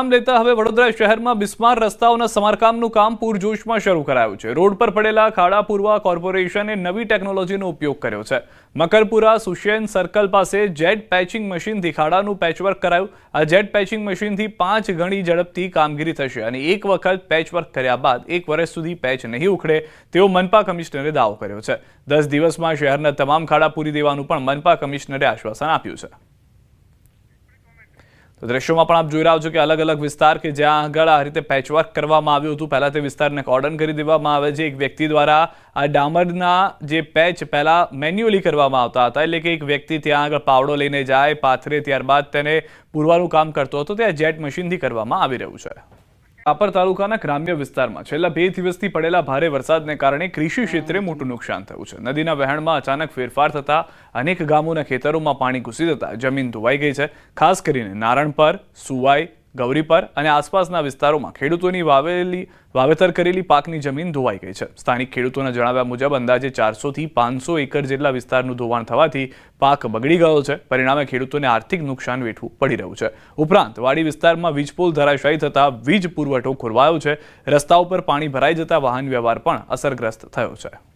વિરામ લેતા હવે વડોદરા શહેરમાં બિસ્માર રસ્તાઓના સમારકામનું કામ પૂરજોશમાં શરૂ કરાયું છે. રોડ પર પડેલા ખાડા પૂરવા કોર્પોરેશને નવી ટેકનોલોજીનો ઉપયોગ કર્યો છે. મકરપુરા સુશેન સર્કલ પાસે જેટ પેચિંગ મશીનથી ખાડાનું પેચવર્ક કરાયું. આ જેટ પેચિંગ મશીનથી પાંચ ગણી ઝડપથી કામગીરી થશે અને એક વખત પેચવર્ક કર્યા બાદ એક વર્ષ સુધી પેચ નહીં ઉખડે તેવો મનપા કમિશનરે દાવો કર્યો છે. દસ દિવસમાં શહેરના તમામ ખાડા પૂરી દેવાનું પણ મનપા કમિશનરે આશ્વાસન આપ્યું છે. તો દ્રશ્યોમાં પણ આપ જોઈ રહ્યા છો કે અલગ અલગ વિસ્તાર કે જ્યાં આગળ આ રીતે પેચવર્ક કરવામાં આવ્યું હતું. પહેલાં તે વિસ્તારને કોર્ડન કરી દેવામાં આવે છે. એક વ્યક્તિ દ્વારા આ ડામરના જે પેચ પહેલા મેન્યુઅલી કરવામાં આવતા હતા. એટલે કે એક વ્યક્તિ ત્યાં આગળ પાવડો લઈને જાય, પાથરે ત્યારબાદ તેને પૂરવાનું કામ કરતો હતો. તે આ જેટ મશીનથી કરવામાં આવી રહ્યું છે. રાપર તાલુકાના ગ્રામ્ય વિસ્તારમાં છેલ્લા બે દિવસથી પડેલા ભારે વરસાદને કારણે કૃષિ ક્ષેત્રે મોટું નુકસાન થયું છે. નદીના વહેણમાં અચાનક ફેરફાર થતા અનેક ગામોના ખેતરોમાં પાણી ઘૂસી જતા જમીન ધોવાઈ ગઈ છે. ખાસ કરીને નારણપર, સુવાઈ ગૌરીપર અને આસપાસના વિસ્તારોમાં ખેડૂતોની વાવેલી, વાવેતર કરેલી પાકની જમીન ધોવાઈ ગઈ છે. સ્થાનિક ખેડૂતોના જણાવ્યા મુજબ, અંદાજે ચારસોથી પાંચસો એકર જેટલા વિસ્તારનું ધોવાણ થવાથી પાક બગડી ગયો છે. પરિણામે ખેડૂતોને આર્થિક નુકસાન વેઠવું પડી રહ્યું છે. ઉપરાંત, વાડી વિસ્તારમાં વીજપોલ ધરાશાયી થતા વીજ પુરવઠો ખોરવાયો છે. રસ્તા ઉપર પાણી ભરાઈ જતા વાહન વ્યવહાર પણ અસરગ્રસ્ત થયો છે.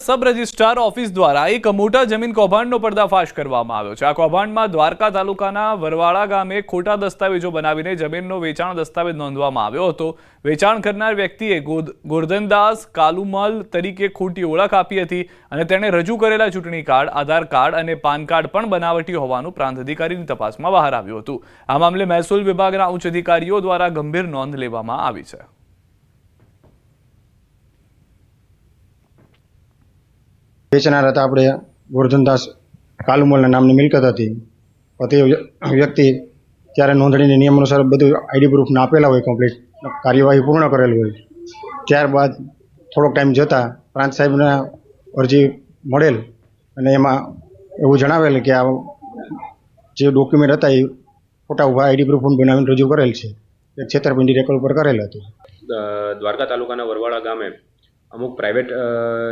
સબ રજિસ્ટ્રાર ઓફિસ દ્વારા એક મોટા જમીન કૌભાંડનો પર્દાફાશ કરવામાં આવ્યો છે. આ કૌભાંડમાં દ્વારકા તાલુકાના વરવાડા ગામે ખોટા દસ્તાવેજો બનાવીને જમીનનો વેચાણ દસ્તાવેજ નોંધવામાં આવ્યો હતો. વેચાણ કરનાર વ્યક્તિએ ગોરધનદાસ કાલુમલ તરીકે ખોટી ઓળખ આપી હતી અને તેણે રજૂ કરેલા ચૂંટણી કાર્ડ, આધાર કાર્ડ અને પાન કાર્ડ પણ બનાવટી હોવાનું પ્રાંત અધિકારીની તપાસમાં બહાર આવ્યું હતું. આ મામલે મહેસૂલ વિભાગના ઉચ્ચ અધિકારીઓ દ્વારા ગંભીર નોંધ લેવામાં આવી છે. વેચનાર હતા આપણે ગોરધનદાસ કાલુમલના નામની મિલકત હતી. પતિ વ્યક્તિ ત્યારે નોંધણીની નિયમ અનુસાર બધું આઈડી પ્રૂફને આપેલા હોય કમ્પ્લીટ કાર્યવાહી પૂર્ણ કરેલ હોય. ત્યારબાદ થોડોક ટાઈમ જતાં પ્રાંત સાહેબને અરજી મળેલ અને એમાં એવું જણાવેલ કે આ જે ડોક્યુમેન્ટ હતા એ ખોટા ઊભા આઈડી પ્રૂફ બનાવીને રજૂ કરેલ છે. એ છેતરપિંડી રેકોર્ડ ઉપર કરેલ હતું. દ્વારકા તાલુકાના વરવાડા ગામે અમુક પ્રાઇવેટ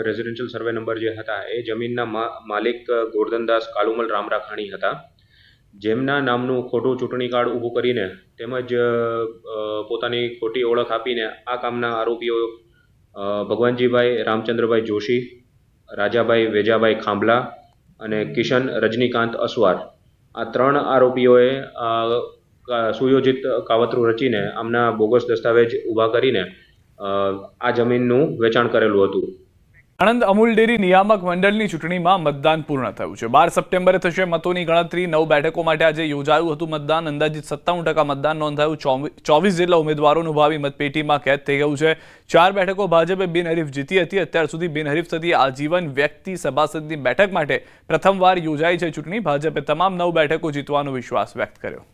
રેઝિડેન્શિયલ સર્વે નંબર જે હતા, એ જમીનના માલિક ગોરધનદાસ કાલુમલ રામરાખાણી હતા. જેમના નામનું ખોટું ચૂંટણી કાર્ડ ઊભું કરીને તેમજ પોતાની ખોટી ઓળખ આપીને આ કામના આરોપીઓ ભગવાનજીભાઈ રામચંદ્રભાઈ જોશી, રાજાભાઈ વેજાભાઈ ખાંભલા અને કિશન રજનીકાંત અસવાર. આ ત્રણ આરોપીઓએ સુયોજિત કાવતરું રચીને આમના બોગસ દસ્તાવેજ ઊભા કરીને આ જમીનનું વેચાણ કરેલું હતું. આણંદ અમૂલ ડેરી નિયામક મંડળની ચૂંટણીમાં મતદાન પૂર્ણ થયું છે. બાર સપ્ટેમ્બરે થશે મતોની ગણતરી. નવ બેઠકો માટે આજે યોજાયું હતું મતદાન. અંદાજિત સત્તાવન ટકા મતદાન નોંધાયું. ચોવી- ચોવીસ જેટલા ઉમેદવારોનું ભાવિ મતપેટીમાં કેદ થઈ ગયું છે. ચાર બેઠકો ભાજપે બિનહરીફ જીતી હતી. અત્યાર સુધી બિનહરીફ થતી આજીવન વ્યક્તિ સભાસદની બેઠક માટે પ્રથમવાર યોજાઈ છે ચૂંટણી. ભાજપે તમામ નવ બેઠકો જીતવાનો વિશ્વાસ વ્યક્ત કર્યો.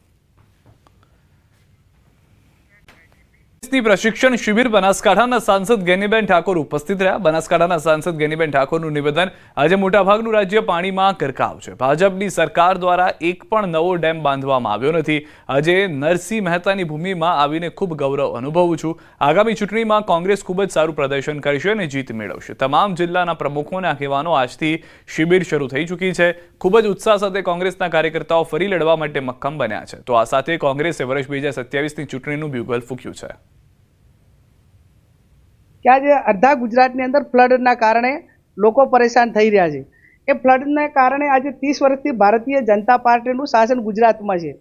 ની પ્રશિક્ષણ શિબિર બનાસકાંઠાના સાંસદ ગેનીબેન ઠાકોર ઉપસ્થિત રહ્યા. બનાસકાંઠાના સાંસદ ગેનીબેન ઠાકોરનું નિવેદન, આજે મોટાભાગનું રાજ્ય પાણીમાં ગરકાવ છે. ભાજપની સરકાર દ્વારા એક પણ નવો ડેમ બાંધવામાં આવ્યો નથી. આજે નરસિંહ મહેતાની ભૂમિમાં આવીને ખૂબ ગૌરવ અનુભવું છું. આગામી ચૂંટણીમાં કોંગ્રેસ ખૂબ જ સારું પ્રદર્શન કરશે અને જીત મેળવશે. તમામ જિલ્લાના પ્રમુખોના આગેવાનો આજથી શિબિર શરૂ થઈ ચૂકી છે. ખૂબ જ ઉત્સાહ સાથે કોંગ્રેસના કાર્યકર્તાઓ ફરી લડવા માટે મક્કમ બન્યા છે. તો આ સાથે કોંગ્રેસે વર્ષ બે હજાર સત્યાવીસની ચૂંટણીનું બ્યુગલ ફૂક્યું છે. કે આજે અડધા ગુજરાતની અંદર ફ્લડના કારણે લોકો પરેશાન થઈ રહ્યા છે. એ ફ્લડને કારણે આજે ત્રીસ વર્ષથી ભારતીય જનતા પાર્ટીનું શાસન ગુજરાતમાં છે.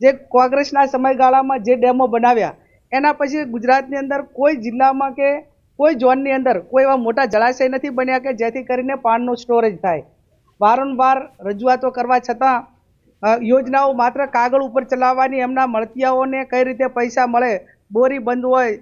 જે કોંગ્રેસના સમયગાળામાં જે ડેમો બનાવ્યા, એના પછી ગુજરાતની અંદર કોઈ જિલ્લામાં કે કોઈ ઝોનની અંદર કોઈ એવા મોટા જળાશય નથી બન્યા કે જેથી કરીને પાણીનો સ્ટોરેજ થાય. વારંવાર રજૂઆતો કરવા છતાં યોજનાઓ માત્ર કાગળ ઉપર ચલાવવાની એમના મળતિયાઓને કઈ રીતે પૈસા મળે, બોરી બંધ હોય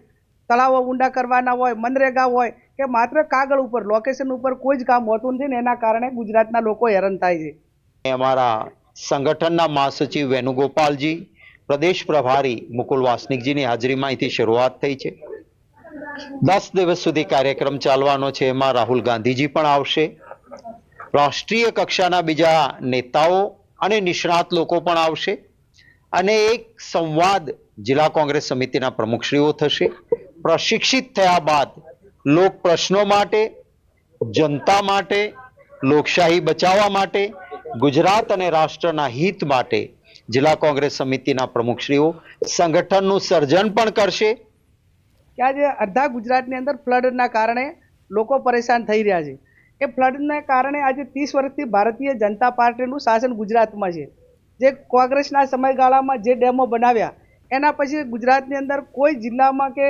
તળાવો ઊંડા કરવાના હોય, મનરેગા હોય, કે માત્ર કાગળ ઉપર લોકેશન ઉપર કોઈ જ કામ હોતું નથી ને એના કારણે ગુજરાતના લોકો હેરાન થાય છે. અમારા સંગઠનના મહાસચિવ વેણુગોપાલજી, પ્રદેશ પ્રભારી મુકુલ વાસનિકજીની હાજરીમાં અહીંથી શરૂઆત થઈ છે. દસ દિવસ સુધી કાર્યક્રમ ચાલવાનો છે, એમાં રાહુલ ગાંધીજી પણ આવશે. રાષ્ટ્રીય કક્ષાના બીજા નેતાઓ અને નિષ્ણાત લોકો પણ આવશે. અને એક સંવાદ જિલ્લા કોંગ્રેસ સમિતિના પ્રમુખશ્રીઓ થશે. પ્રશિક્ષિત થયા બાદ લોક પ્રશ્નો માટે, જનતા માટે, લોકશાહી બચાવવા માટે, ગુજરાત અને રાષ્ટ્રના હિત માટે જિલ્લા કોંગ્રેસ સમિતિના પ્રમુખશ્રીઓ સંગઠનનું સર્જન પણ કરશે. આજે અડધા ગુજરાતની અંદર ફ્લડના કારણે લોકો પરેશાન થઈ રહ્યા છે. એ ફ્લડને કારણે આજે ત્રીસ વર્ષથી ભારતીય જનતા પાર્ટીનું શાસન ગુજરાતમાં છે. જે કોંગ્રેસના સમયગાળામાં જે ડેમો બનાવ્યા, એના પછી ગુજરાતની અંદર કોઈ જિલ્લામાં કે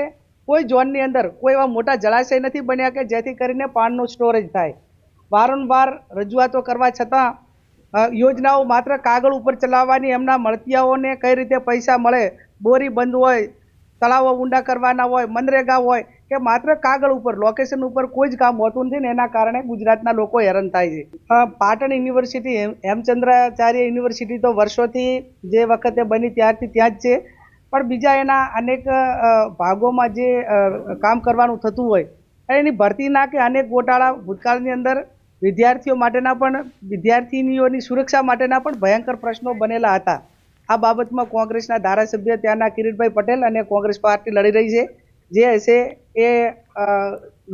કોઈ ઝોનની અંદર કોઈ એવા મોટા જળાશય નથી બન્યા કે જેથી કરીને પાણનું સ્ટોરેજ થાય. વારંવાર રજૂઆતો કરવા છતાં યોજનાઓ માત્ર કાગળ ઉપર ચલાવવાની એમના મળતિયાઓને કઈ રીતે પૈસા મળે, બોરી બંધ હોય, તળાવો ઊંડા કરવાના હોય, મનરેગા હોય કે માત્ર કાગળ ઉપર લોકેશન ઉપર કોઈ જ કામ હોતું નથી ને એના કારણે ગુજરાતના લોકો હેરાન થાય છે. પાટણ યુનિવર્સિટી, હેમ- હેમચંદ્રાચાર્ય યુનિવર્સિટી તો વર્ષોથી જે વખતે બની ત્યારથી ત્યાં જ છે. પણ બીજા એના અનેક ભાગોમાં જે કામ કરવાનું થતું હોય એની ભરતીના કે અનેક ગોટાળા ભૂતકાળની અંદર વિદ્યાર્થીઓ માટેના પણ, વિદ્યાર્થીનીઓની સુરક્ષા માટેના પણ ભયંકર પ્રશ્નો બનેલા હતા. આ બાબતમાં કોંગ્રેસના ધારાસભ્ય ત્યાંના કિરીટભાઈ પટેલ અને કોંગ્રેસ પાર્ટી લડી રહી છે. જે હશે એ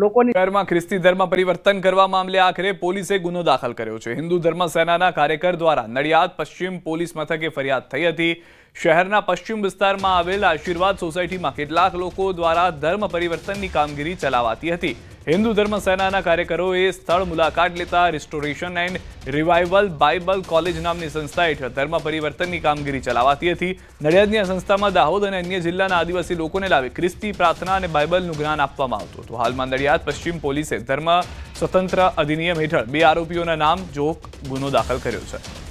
લોકોની ઘરમાં ખ્રિસ્તી ધર્મ પરિવર્તન કરવા મામલે આખરે પોલીસે ગુનો દાખલ કર્યો છે. હિન્દુ ધર્મ સેનાના કાર્યકર દ્વારા નડિયાદ પશ્ચિમ પોલીસ મથકે ફરિયાદ થઈ હતી. શહેરના પશ્ચિમ વિસ્તારમાં આવેલ આશીર્વાદ સોસાયટીમાં કેટલાક લોકો દ્વારા ધર્મ પરિવર્તનની કામગીરી ચલાવાતી હતી. હિન્દુ ધર્મ સેનાના કાર્યકરોએ સ્થળ મુલાકાત લેતા restoration and revival bible college નામની સંસ્થા હેઠળ ધર્મ પરિવર્તનની કામગીરી ચલાવાતી હતી. નડિયાદની સંસ્થામાં દાહોદ અને અન્ય જિલ્લાના આદિવાસી લોકોને લાવી ખ્રિસ્તી પ્રાર્થના અને બાઇબલનું જ્ઞાન આપવામાં આવતું હતું. હાલમાં નડિયાદ પશ્ચિમ પોલીસે ધર્મ સ્વતંત્ર અધિનિયમ હેઠળ બે આરોપીઓના નામ જોગ ગુનો દાખલ કર્યો છે.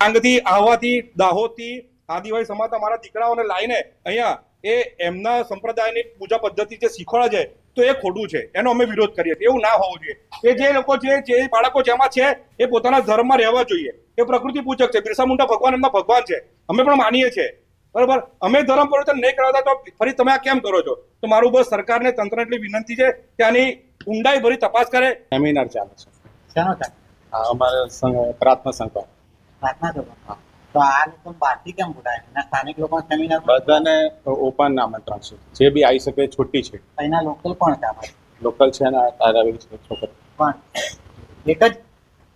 ડાંગથી આહવાથી દાહોદથી આદિવાસી સમાજ અમારા દીકરાઓને લાવીને અહીંયા એ એમના સંપ્રદાયની પૂજા પદ્ધતિ જે શીખવાડે છે તો એ ખોટું છે. એનો અમે વિરોધ કરીએ છીએ. એવું ના હોવું જોઈએ. કે જે લોકો છે જે બાળકો જેમાં છે એ પોતાના ધર્મમાં રહેવા જોઈએ. એ પ્રકૃતિ પૂજક છે. બિરસા મુંડા ભગવાન એમના ભગવાન છે. અમે પણ માનીએ છીએ. બરાબર? અમે ધર્મ પરિવર્તન નહીં કરાવતા તો ફરી તમે આ કેમ કરો છો? તો મારું બસ સરકારને તંત્ર એટલી વિનંતી છે કે આની ઊંડાઈ ભરી તપાસ કરે. સેમિનાર ચાલે છે. અમારે પ્રાર્થના સંઘ. પ્રાર્થના સભા તો આ લોકો બહારથી કેમ બોલાય એના સ્થાનિક લોકો સેમિનાર બધાને ઓપન આમંત્રણ છે. જે બી આવી શકે છૂટી છે. એના લોકલ પણ છે આમાં લોકલ છે ને તારાવી છે છોકરી. પણ એક જ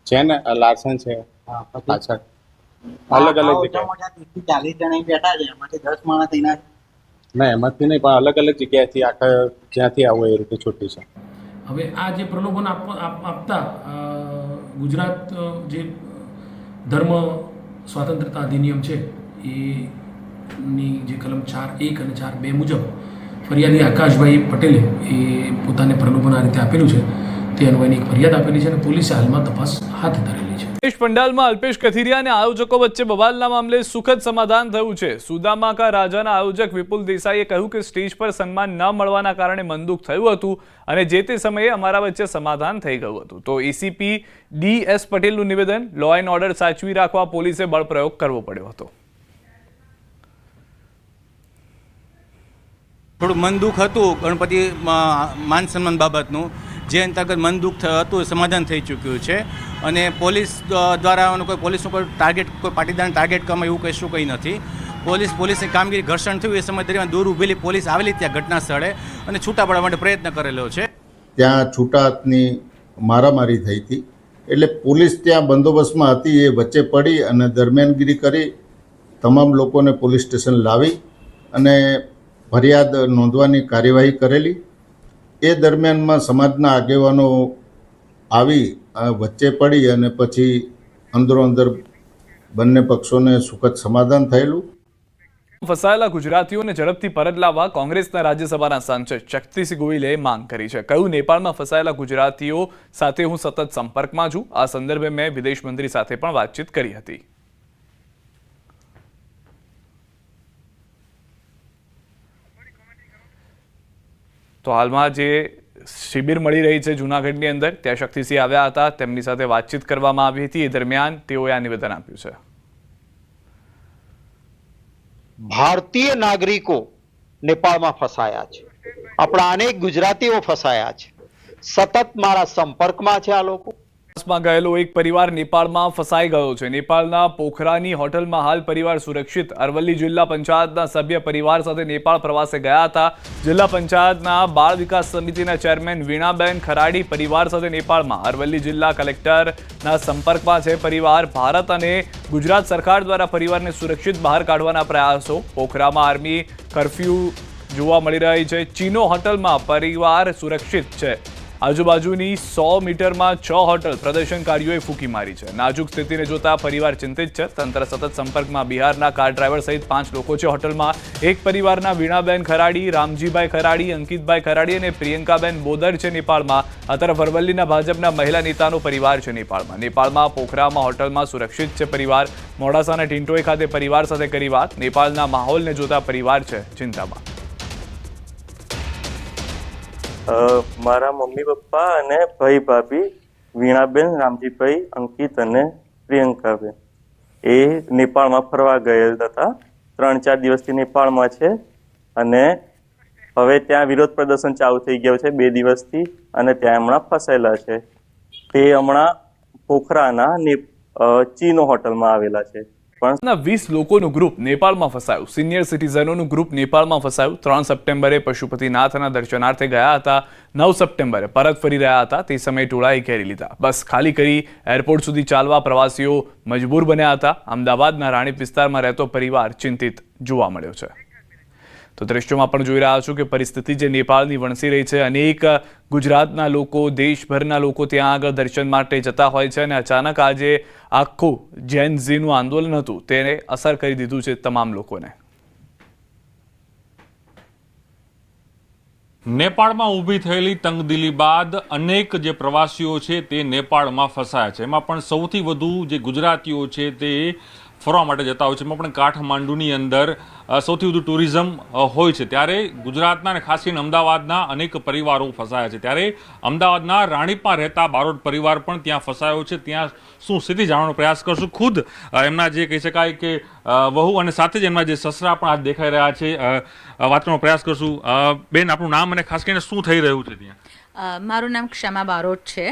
છે ને લાર્સન છે. પાછળ. અલગ અલગ જગ્યાએ. મોટા ત્રીસ ચાલીસ જણા બેઠા છે એમાંથી દસ માણસ એના ના, એમાંથી નહીં, પણ અલગ અલગ જગ્યાએથી આખા જ્યાંથી આવો એ રીતે છૂટી છે. હવે આ જે પ્રલોભન આપ, આપ- આપતા ગુજરાત જે ધર્મ સ્વાતંત્રતા અધિનિયમ છે, એની જે કલમ ચાર એક અને ચાર બે મુજબ ફરિયાદી આકાશભાઈ પટેલે એ પોતાને પ્રલોભન આ રીતે આપેલું છે. તે અન્વયની એક ફરિયાદ આપેલી છે અને પોલીસે હાલમાં તપાસ હાથ ધરેલી છે પંડાલમાં અલ્પેશ કથિરિયા અને આયોજકો વચ્ચે બવાલના મામલે સુખદ સમાધાન થયું છે. સુદામાકા રાજાના આયોજક વિપુલ દેસાઈએ કહ્યું કે સ્ટેજ પર સન્માન ન મળવાના કારણે મનદુખ થયું હતું અને જે તે સમયે અમારા વચ્ચે સમાધાન થઈ ગયું હતું. તો એસીપી ડી એસ પટેલનું નિવેદન લો એન્ડ ઓર્ડર સાચવી રાખવા પોલીસે બળપ્રયોગ કરવો પડ્યો હતો. થોડું મન દુઃખ હતું ગણપતિ માન સન્માન બાબતનું. જે અંતર્ગત મન દુઃખ હતું એ સમાધાન થઈ ચૂક્યું છે. અને પોલીસ દ્વારા કોઈ પોલીસનું કોઈ ટાર્ગેટ કોઈ પાટીદારને ટાર્ગેટ કરવામાં એવું કશું કંઈ નથી. પોલીસ, પોલીસની કામગીરી ઘર્ષણ થયું એ સમય દરમિયાન દૂર ઊભેલી પોલીસ આવેલી ત્યાં ઘટના સ્થળે અને છૂટા પાડવા માટે પ્રયત્ન કરેલો છે. ત્યાં છૂટાની મારામારી થઈ હતી. એટલે પોલીસ ત્યાં બંદોબસ્તમાં હતી એ વચ્ચે પડી અને દરમિયાનગીરી કરી, તમામ લોકોને પોલીસ સ્ટેશન લાવી અને ફરિયાદ નોંધવાની કાર્યવાહી કરેલી. એ દરમિયાનમાં સમાજના આગેવાનો આવી વચ્ચે પડી અને પછી અંદરો અંદર બંને પક્ષોને સુખદ સમાધાન થયેલું. ફસાયેલા ગુજરાતીઓને ઝડપથી પરત લાવવા કોંગ્રેસના રાજ્યસભાના સાંસદ શક્તિસિંહ ગોહિલે માંગ કરી છે. કહ્યું, નેપાળમાં ફસાયેલા ગુજરાતીઓ સાથે હું સતત સંપર્કમાં છું. આ સંદર્ભે મેં વિદેશ મંત્રી સાથે પણ વાતચીત કરી હતી. તો હાલમાં જે શિબિર મળી રહી છે જૂનાગઢની અંદર, ત્યાં શક્તિસિંહ આવ્યા હતા. તેમની સાથે વાતચીત કરવામાં આવી હતી. એ દરમિયાન તેઓએ આ નિવેદન આપ્યું છે. ભારતીય નાગરિકો નેપાળમાં ફસાયા છે. આપણા અનેક ગુજરાતીઓ ફસાયા છે. સતત મારા સંપર્કમાં છે આ લોકો. માં ગયેલો એક પરિવાર નેપાળમાં ફસાઈ ગયો છે. નેપાળના પોખરાની હોટલમાં હાલ પરિવાર સુરક્ષિત. અરવલ્લી જિલ્લા પંચાયતના સભ્ય પરિવાર સાથે નેપાળ પ્રવાસે ગયા હતા. જિલ્લા પંચાયતના બાળ વિકાસ સમિતિના ચેરમેન વીણાબેન ખરાડી પરિવાર સાથે નેપાળમાં. અરવલ્લી જિલ્લા કલેક્ટરના સંપર્કમાં છે પરિવાર. ભારત અને ગુજરાત સરકાર દ્વારા પરિવારને સુરક્ષિત બહાર કાઢવાના પ્રયાસો. પોખરામાં આર્મી કરફ્યુ જોવા મળી રહી છે. ચીનો હોટલમાં પરિવાર સુરક્ષિત છે. આજુબાજુની સો મીટરમાં છ હોટલ પ્રદર્શનકારીઓએ ફૂંકી મારી છે. નાજુક સ્થિતિને જોતા પરિવાર ચિંતિત છે. તંત્ર સતત સંપર્કમાં બિહારના કાર ડ્રાઈવર સહિત પાંચ લોકો છે હોટલમાં. એક પરિવારના વીણાબેન ખરાડી, રામજીભાઈ ખરાડી, અંકિતભાઈ ખરાડી અને પ્રિયંકાબેન બોદર છે નેપાળમાં. આ તરફ અરવલ્લીના ભાજપના મહિલા નેતાનો પરિવાર છે નેપાળમાં. નેપાળમાં પોખરામાં હોટલમાં સુરક્ષિત છે પરિવાર. મોડાસાના ટિન્ટોઈ ખાતે પરિવાર સાથે કરી વાત. નેપાળના માહોલને જોતા પરિવાર છે ચિંતામાં. મારા મમ્મી પપ્પા અને ભાઈ ભાભી, વીણાબેન, રામજીભાઈ, અંકિત અને પ્રિયંકાબેન. એ નેપાળમાં ફરવા ગયેલ હતા. ત્રણ ચાર દિવસથી નેપાળમાં છે અને હવે ત્યાં વિરોધ પ્રદર્શન ચાલુ થઈ ગયું છે બે દિવસથી અને ત્યાં હમણાં ફસાયેલા છે. તે હમણાં પોખરાના ચીનો હોટલમાં આવેલા છે. પણ વીસ લોકોનું ગ્રુપ નેપાળમાં ફસાયું. સિનિયર સિટીઝનોનું ગ્રુપ નેપાળમાં ફસાયું. ત્રણ સપ્ટેમ્બરે પશુપતિનાથના દર્શનાર્થે ગયા હતા. નવ સપ્ટેમ્બરે પરત ફરી રહ્યા હતા. તે સમયે ટોળાએ ઘેરી લીધા. બસ ખાલી કરી એરપોર્ટ સુધી ચાલવા પ્રવાસીઓ મજબૂર બન્યા હતા. અમદાવાદના રાણીપ વિસ્તારમાં રહેતો પરિવાર ચિંતિત જોવા મળ્યો છે. તો દ્રશ્યોમાં પણ જોઈ રહ્યા છો કે પરિસ્થિતિ જે નેપાળની વણસી રહી છે, અનેક ગુજરાતના લોકો, દેશભરના લોકો ત્યાં આગળ દર્શન માટે જતા હોય છે અને અચાનક આજે આખું જૈન આંદોલન હતું, તેને અસર કરી દીધું છે તમામ લોકોને. નેપાળમાં ઊભી થયેલી તંગદિલી બાદ અનેક જે પ્રવાસીઓ છે તે નેપાળમાં ફસાયા છે. એમાં પણ સૌથી વધુ જે ગુજરાતીઓ છે તે ફરવા માટે જતા હોય છે. એમાં પણ કાઠમાંડુની અંદર સૌથી વધુ ટુરિઝમ હોય છે. ત્યારે ગુજરાતના અને ખાસ કરીને અમદાવાદના અનેક પરિવારો ફસાયા છે. ત્યારે અમદાવાદના રાણીપમાં રહેતા બારોટ પરિવાર પણ ત્યાં ફસાયો છે. ત્યાં શું સ્થિતિ જાણવાનો પ્રયાસ કરશું. ખુદ એમના જે કહી શકાય કે વહુ અને સાથે જ એમના જે સસરા પણ આજ દેખાઈ રહ્યા છે. વાત કરવાનો પ્રયાસ કરશું. બેન આપણું નામ અને ખાસ કરીને શું થઈ રહ્યું છે ત્યાં? મારું નામ ક્ષમા બારોટ છે.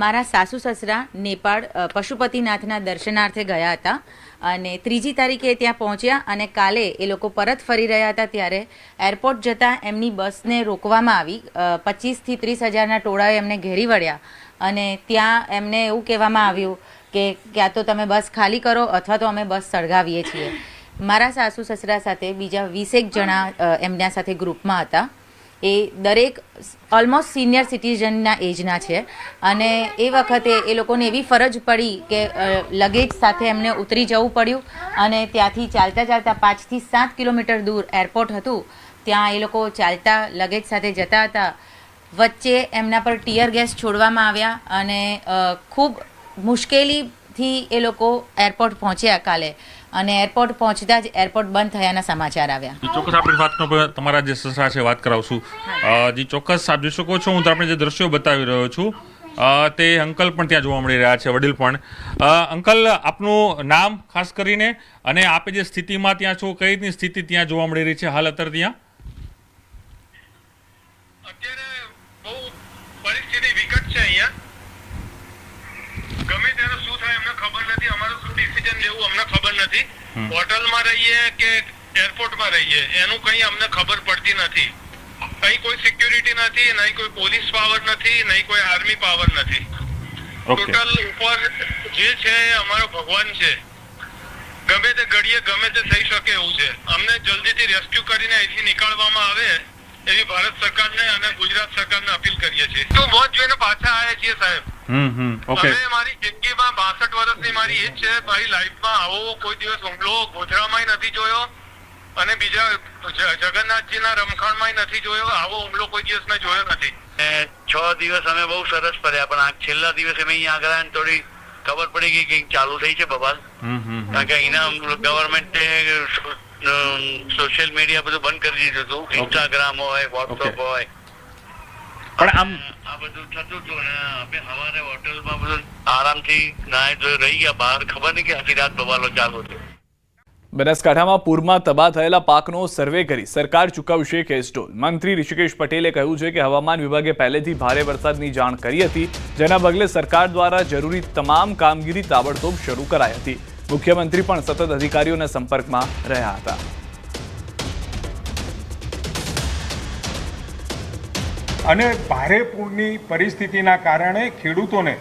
મારા સાસુ સસરા નેપાળ પશુપતિનાથના દર્શનાર્થે ગયા હતા. અને ત્રીજી તારીખે ત્યાં પહોંચ્યા અને કાલે એ લોકો પરત ફરી રહ્યા હતા ત્યારે એરપોર્ટ જતાં એમની બસને રોકવામાં આવી. પચીસથી ત્રીસ હજારના ટોળાએ એમને ઘેરી વળ્યા અને ત્યાં એમને એવું કહેવામાં આવ્યું કે ક્યાં તો તમે બસ ખાલી કરો અથવા તો અમે બસ સળગાવીએ છીએ. મારા સાસુ સસરા સાથે બીજા વીસેક જણા એમના સાથે ગ્રુપમાં હતા. એ દરેક ઓલમોસ્ટ સિનિયર સિટીઝનના એજના છે. અને એ વખતે એ લોકોને એવી ફરજ પડી કે લગેજ સાથે એમને ઉતરી જવું પડ્યું અને ત્યાંથી ચાલતા ચાલતા પાંચથી સાત કિલોમીટર દૂર એરપોર્ટ હતું. ત્યાં એ લોકો ચાલતા લગેજ સાથે જતા હતા. વચ્ચે એમના પર ટીયર ગેસ છોડવામાં આવ્યા અને ખૂબ ખૂબ મુશ્કેલીથી એ લોકો એરપોર્ટ પહોંચ્યા કાલે. અને એરપોર્ટ પહોંચતા જ એરપોર્ટ બંધ થયાના સમાચાર આવ્યા. ચોક્કસ આપણે વાતનો તમારા જે સસરા છે વાત કરાવશું. જે જી ચોક્કસ આપ જોઈ શકો છો હું તમને જે દ્રશ્યો બતાવી રહ્યો છું તે અંકલ પણ ત્યાં જોવા મળી રહ્યા છે વડીલ પણ. અંકલ આપનું નામ ખાસ કરીને અને આપે જે સ્થિતિમાં ત્યાં છો કઈ રીતની સ્થિતિ ત્યાં જોવા મળી રહી છે હાલ અત્યારે ત્યાં પરિસ્થિતિ વિકટ છે અહીંયા ગમે ત્યારે શું થાય અમને ખબર નથી અમારું ડિસિઝન અમને ખબર નથી. હોટલમાં રહીએ કે એરપોર્ટમાં રહીએ એનું કંઈ અમને ખબર પડતી નથી. અહીં કોઈ સિક્યુરિટી નથી નહીં કોઈ પોલીસ પાવર નથી નહીં કોઈ આર્મી પાવર નથી. ટોટલ ઉપર જે છે અમારો ભગવાન છે. ગમે તે ઘડીએ ગમે તે થઈ શકે એવું છે. અમને જલ્દીથી રેસ્ક્યુ કરીને અહીંથી નીકળવામાં આવે એવી ભારત સરકારને અને ગુજરાત સરકારને અપીલ કરીએ છીએ. તો મોત જોઈને પાછા આવ્યા છીએ સાહેબ. Hmm hmm okay. મારી જિંદગીમાં બાસઠ વર્ષની મારી એજ છે. મારી લાઈફમાં આવો કોઈ દિવસ હુમલો ગોધરામાં નથી જોયો અને બીજા જગન્નાથજીના રમખાણમાંય નથી જોયો. આવો હુમલો કોઈ દિવસ મેં જોયો નથી. છ દિવસ અમે બહુ સરસ ફર્યા પણ આ છેલ્લા દિવસે અમે અહીંયા આગળ થોડી ખબર પડી ગઈ કે ચાલુ થઈ છે બબાલ. હમ હમ. કારણ કે અહીંના ગવર્મેન્ટે સોશિયલ મીડિયા બધું બંધ કરી દીધું હતું. ઇન્સ્ટાગ્રામ હોય વોટ્સઅપ હોય. પણ આમ આ બધું થતું હતું ને અમે સવારે હોટલમાં બધું આરામથી નાય ધોઈ રહી ગયા. બહાર ખબર નહીં કે આખી રાત બવાલો ચાલુ હતો. બનાસકાંઠામાં પૂરમાં તબાહ થયેલા પાકનો સર્વે કરી સરકાર ચૂકવશે કેસ્ટોલ મંત્રી ઋષિકેશ પટેલે કહ્યું છે કે હવામાન વિભાગે પહેલેથી ભારે વરસાદની જાણ કરી હતી જેના પગલે સરકાર દ્વારા જરૂરી તમામ કામગીરી તાબડતોબ શરૂ કરાઈ હતી. મુખ્યમંત્રી પણ સતત અધિકારીઓના સંપર્કમાં રહ્યા હતા. અને ભારે પૂરની પરિસ્થિતિના કારણે ખેડૂતોને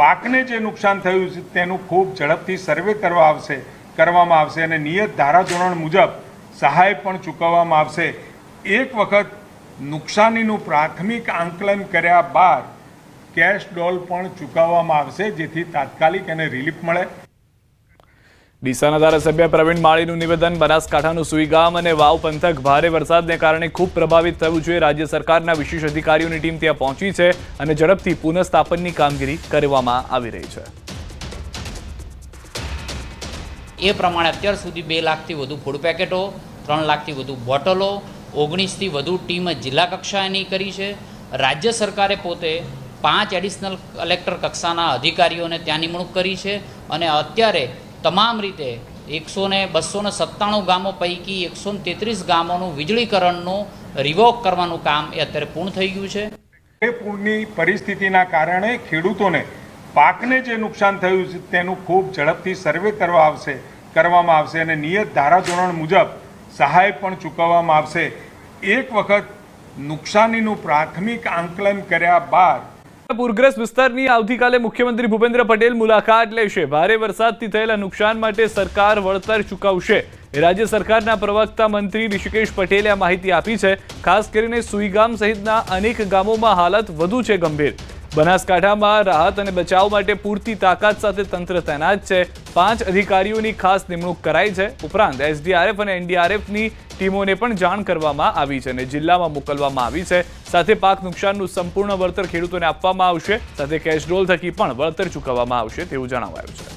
પાકને જે નુકસાન થયું છે તેનું ખૂબ ઝડપથી સર્વે કરવા આવશે, કરવામાં આવશે અને નિયત ધારાધોરણ મુજબ સહાય પણ ચૂકવવામાં આવશે. એક વખત નુકસાનીનું પ્રાથમિક આંકલન કર્યા બાદ કેશ ડોલ પણ ચૂકવવામાં આવશે, જેથી તાત્કાલિક એને રિલીફ મળે. ડીસાના ધારાસભ્ય પ્રવીણ માળીનું નિવેદન, બનાસકાંઠાનું સુઈગામ અને વાવ પંથક ભારે વરસાદને કારણે ખૂબ પ્રભાવિત થયું છે. રાજ્ય સરકારના વિશેષ અધિકારીઓની ટીમ ત્યાં પહોંચી છે અને ઝડપથી પુનઃસ્થાપનની કામગીરી કરવામાં આવી રહી છે. એ પ્રમાણે અત્યાર સુધી બે લાખથી વધુ ફૂડ પેકેટો, ત્રણ લાખથી વધુ બોટલો, ઓગણીસથી વધુ ટીમ જિલ્લા કક્ષાએની કરી છે. રાજ્ય સરકારે પોતે પાંચ એડિશનલ કલેક્ટર કક્ષાના અધિકારીઓને ત્યાં નિમણૂક કરી છે અને અત્યારે તમામ રીતે એકસો ને બસો ને સત્તાણું ગામો પૈકી એકસો ને તેત્રીસ ગામોનું વીજળીકરણનું રિવોક કરવાનું કામ એ અત્યારે પૂર્ણ થઈ ગયું છે. પૂરની પરિસ્થિતિના કારણે ખેડૂતોને પાકને જે નુકસાન થયું છે તેનું ખૂબ ઝડપથી સર્વે કરવા આવશે, કરવામાં આવશે અને નિયત ધારાધોરણ મુજબ સહાય પણ ચૂકવવામાં આવશે. એક વખત નુકસાનીનું પ્રાથમિક આંકલન કર્યા બાદ પૂરગ્રસ્ત વિસ્તારની આવતીકાલે મુખ્યમંત્રી ભૂપેન્દ્ર પટેલ મુલાકાત લેશે. ભારે વરસાદથી થયેલા નુકસાન માટે સરકાર વળતર ચૂકવશે. રાજ્ય સરકારના પ્રવક્તા મંત્રી ઋષિકેશ પટેલે આ માહિતી આપી છે. ખાસ કરીને સુઈગામ સહિતના અનેક ગામોમાં હાલત વધુ છે ગંભીર. બનાસકાંઠામાં રાહત અને બચાવ માટે પૂરતી તાકાત સાથે તંત્ર તૈનાત છે. પાંચ અધિકારીઓની ખાસ નિમણૂક કરાઈ છે. ઉપરાંત એસડીઆરએફ અને એનડીઆરએફની ટીમોને પણ જાણ કરવામાં આવી છે અને જિલ્લામાં મોકલવામાં આવી છે. સાથે પાક નુકસાનનું સંપૂર્ણ વળતર ખેડૂતોને આપવામાં આવશે. સાથે કેશડોલ થકી પણ વળતર ચૂકવવામાં આવશે તેવું જણાવાયું છે.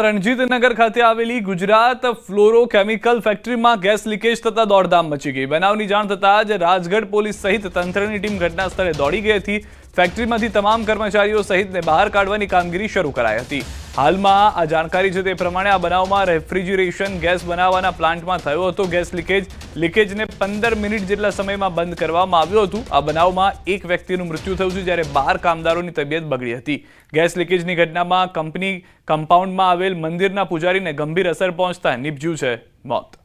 રણજીતનગર ખાતે આવેલી ગુજરાત ફ્લોરોકેમિકલ ફેક્ટરીમાં ગેસ લીકેજ થતા દોડધામ મચી ગઈ. બનાવની જાણ થતાં જ રાજગઢ પોલીસ સહિત તંત્રની ટીમ ઘટના સ્થળે દોડી ગઈ હતી. ફેક્ટરીમાંથી તમામ કર્મચારીઓ સહિતને બહાર કાઢવાની કામગીરી શરૂ કરાઈ હતી. હાલમાં આ જાણકારી છે તે પ્રમાણે આ બનાવમાં રેફ્રિજરેશન ગેસ બનાવવાના પ્લાન્ટમાં થયો હતો. ગેસ લીકેજ, લીકેજને પંદર મિનિટ જેટલા સમયમાં બંધ કરવામાં આવ્યું હતું. આ બનાવમાં એક વ્યક્તિનું મૃત્યુ થયું છે જ્યારે બાર કામદારોની તબિયત બગડી હતી. ગેસ લીકેજની ઘટનામાં કંપની કમ્પાઉન્ડમાં આવેલ મંદિરના પૂજારીને ગંભીર અસર પહોંચતા નીપજ્યું છે મોત.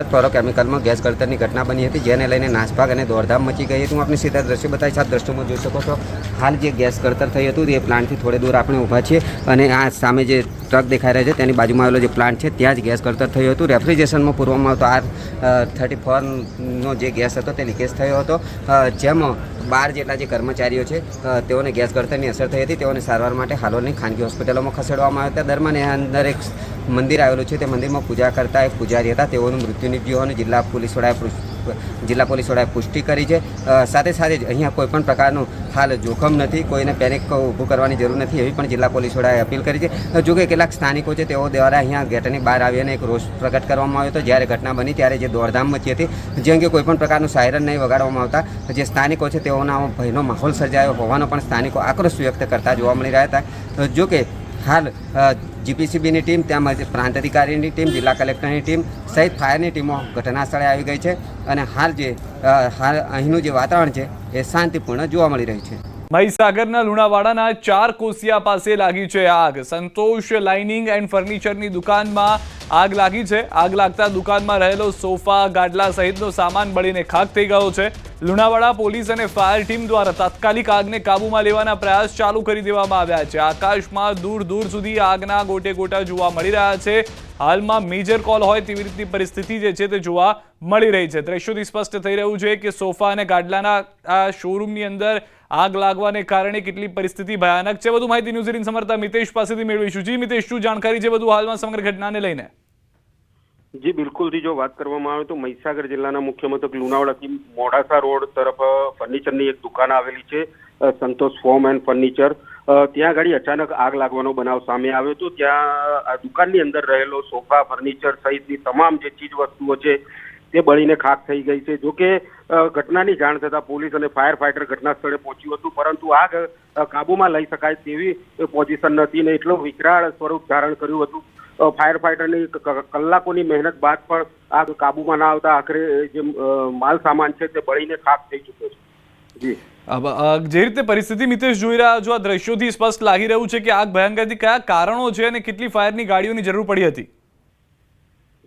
કેમિકલમાં ગેસ કળતરની ઘટના બની હતી, જેને લઈને નાસભાગ અને દોડધામ મચી ગઈ હતી. હું આપણે સીધા દ્રશ્યો બતાવી સાત દ્રશ્યોમાં જોઈ શકો છો, હાલ જે ગેસ કળતર થઈ હતું, એ પ્લાન્ટથી થોડે દૂર આપણે ઊભા છીએ. અને આ સામે જે ટ્રક દેખાઈ રહ્યા છે. તેની બાજુમાં આવેલો જે પ્લાન્ટ છે, ત્યાં જ ગેસ કળતર થયું હતું. રેફ્રિજરેશનમાં પૂરવામાં આવતો આર થર્ટી ફોરનો જે ગેસ હતો તે લીકેજ થયો હતો. જેમાં બાર જેટલા જે કર્મચારીઓ છે તેઓને ગેસ કળતરની અસર થઈ હતી. તેઓને સારવાર માટે હાલોલની ખાનગી હોસ્પિટલોમાં ખસેડવામાં આવ્યા હતા. દરમિયાન એ અંદર એક મંદિર આવેલું છે. તે મંદિરમાં પૂજા કરતા એક પૂજારી હતા. તેઓનું મૃત્યુ નીપજ્યું હોવાનું જિલ્લા પોલીસ વડાએ જિલ્લા પોલીસ વડાએ પુષ્ટિ કરી છે. સાથે સાથે જ અહીંયા કોઈપણ પ્રકારનું હાલ જોખમ નથી, કોઈને પેનિક ઊભું કરવાની જરૂર નથી એવી પણ જિલ્લા પોલીસ વડાએ અપીલ કરી છે. જો કે કેટલાક સ્થાનિકો છે તેઓ દ્વારા અહીંયા ગેટની બહાર આવીને એક રોષ પ્રગટ કરવામાં આવ્યો હતો. જ્યારે ઘટના બની ત્યારે જે દોડધામ મચી હતી, જે અંગે કોઈ પણ પ્રકારનું સાયરન નહીં વગાડવામાં આવતા, જે સ્થાનિકો છે તેઓના ભયનો માહોલ સર્જાયો હોવાનો પણ સ્થાનિકો આક્રોશ વ્યક્ત કરતા જોવા મળી રહ્યા હતા. જો કે હાલ જીપીસીબીની ટીમ તેમજ પ્રાંત અધિકારીની ટીમ, જિલ્લા કલેક્ટરની ટીમ સહિત ફાયરની ટીમો ઘટના સ્થળે આવી ગઈ છે અને હાલ જે હાલ અહીંનું જે વાતાવરણ છે એ શાંતિપૂર્ણ જોવા મળી રહ્યું છે. મહીસાગરના લુણાવાડાના ચાર કોસિયા પાસે લાગી છે આગ. સંતોષ લાઇનિંગ એન્ડ ફર્નિચરની દુકાનમાં આગ લાગી છે. આગ લાગતા દુકાનમાં રહેલો સોફા, ગાડલા સહિતનો સામાન બળીને ખાક થઈ ગયો છે. લુણાવાડા પોલીસ અને ફાયર ટીમ દ્વારા તાત્કાલિક આગને કાબૂમાં લેવાના પ્રયાસ ચાલુ કરી દેવામાં આવ્યા છે. આકાશમાં દૂર દૂર સુધી આગના ગોટે ગોટા જોવા મળી રહ્યા છે. હાલમાં મેજર કોલ હોય તેવી રીતની પરિસ્થિતિ જે છે તે જોવા મળી રહી છે. દ્રશ્યોથી સ્પષ્ટ થઈ રહ્યું છે કે સોફા અને ગાડલાના આ શોરૂમની અંદર આગ લાગવાને કારણે કેટલી પરિસ્થિતિ ભયાનક છે. વધુ માહિતી ન્યૂઝ એટીન સમર્થા મિતેશ પાસેથી મેળવીશું. જી મિતેશ, શું જાણકારી છે? બધું હાલમાં સમગ્ર ઘટનાને લઈને. જી બિલકુલથી જો વાત કરવામાં આવે તો મહીસાગર જિલ્લાના મુખ્ય મથક લુણાવાડાથી મોડાસા રોડ તરફ ફર્નિચરની એક દુકાન આવેલી છે સંતોષ ફોર્મ એન્ડ ફર્નિચર. ત્યાં આગળ અચાનક આગ લાગવાનો બનાવ સામે આવ્યો હતો. ત્યાં દુકાનની અંદર રહેલો સોફા ફર્નિચર સહિતની તમામ જે ચીજ વસ્તુઓ છે તે બળીને ખાક થઈ ગઈ છે. જો કે અ, ઘટનાની જાણ થતાં પોલીસ અને ફાયર ફાઈટર ઘટના સ્થળે પહોંચ્યું હતું પરંતુ આગ કાબુમાં લઈ શકાય તેવી પોઝિશન નથી ને એટલું વિકરાળ સ્વરૂપ ધારણ કર્યું હતું. ફાયર ફાઈટરની કલાકોની મહેનત બાદ પણ આગ કાબૂમાં ના આવતા આખરે જે માલ સામાન છે તે બળીને ખાક થઈ ચૂક્યો છે. જી. જે રીતે પરિસ્થિતિ મિતેશ જોઈ રહ્યા છો આ દ્રશ્યોથી સ્પષ્ટ લાગી રહ્યું છે કે આગ ભયંકર કયા કારણો છે અને કેટલી ફાયરની ગાડીઓની જરૂર પડી હતી?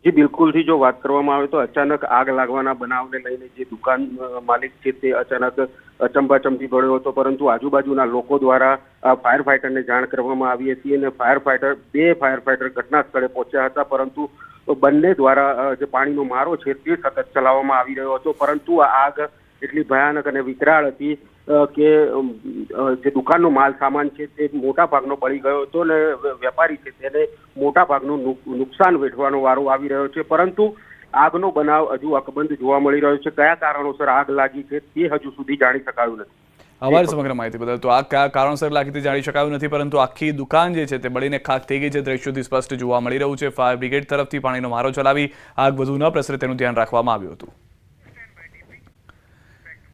જી બિલકુલથી જો વાત કરવામાં આવે તો અચાનક આગ લાગવાના બનાવને લઈને જે દુકાન માલિક છે તે અચાનક અચંબાચંબી ભળ્યો હતો, પરંતુ આજુબાજુના લોકો દ્વારા ફાયર ફાઈટરને જાણ કરવામાં આવી હતી અને ફાયર ફાઈટર બે ફાયર ફાઈટર ઘટના સ્થળે પહોંચ્યા હતા, પરંતુ બંને દ્વારા જે પાણીનો મારો છે તે સતત ચલાવવામાં આવી રહ્યો હતો, પરંતુ આ આગ એટલી ભયાનક અને વિકરાળ હતી કે જે દુકાનનો માલ સામાન છે તે મોટા ભાગનો બળી ગયો હતો અને વેપારી છે તેને મોટા ભાગનું નુક- નુકસાન વેઠવાનો વારો આવી રહ્યો છે, પરંતુ આગનો બનાવ હજુ અકબંધ જોવા મળી રહ્યો છે. કયા કારણોસર આગ લાગી છે તે હજુ સુધી જાણી શકાયું નથી. અમારી સમગ્ર માહિતી બદલ તો આ કયા કારણસર લાગી તે જાણી શકાયું નથી, પરંતુ આખી દુકાન જે છે તે બળીને ખાક થઈ ગઈ છે. દ્રશ્યોથી સ્પષ્ટ જોવા મળી રહ્યું છે. ફાયર બ્રિગેડ તરફથી પાણીનો મારો ચલાવી આગ વધુ ન પ્રસરે તેનું ધ્યાન રાખવામાં આવ્યું હતું.